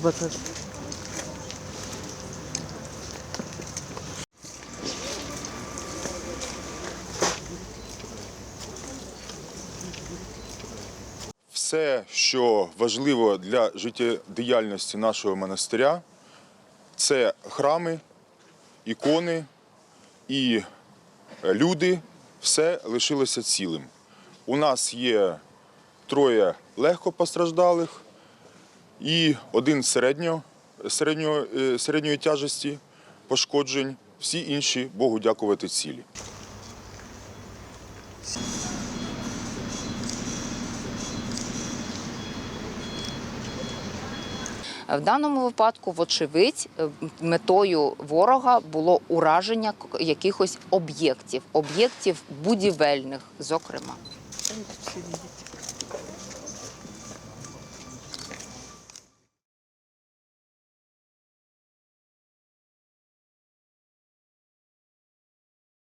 побачиш. Все, що важливо для життєдіяльності нашого монастиря, це храми, ікони і люди, все лишилося цілим. У нас є троє легко постраждалих і один середньо, середньо, е, середньої тяжесті пошкоджень. Всі інші, Богу дякувати, цілі. В даному випадку, вочевидь, е, метою ворога було ураження якихось об'єктів, об'єктів будівельних, зокрема.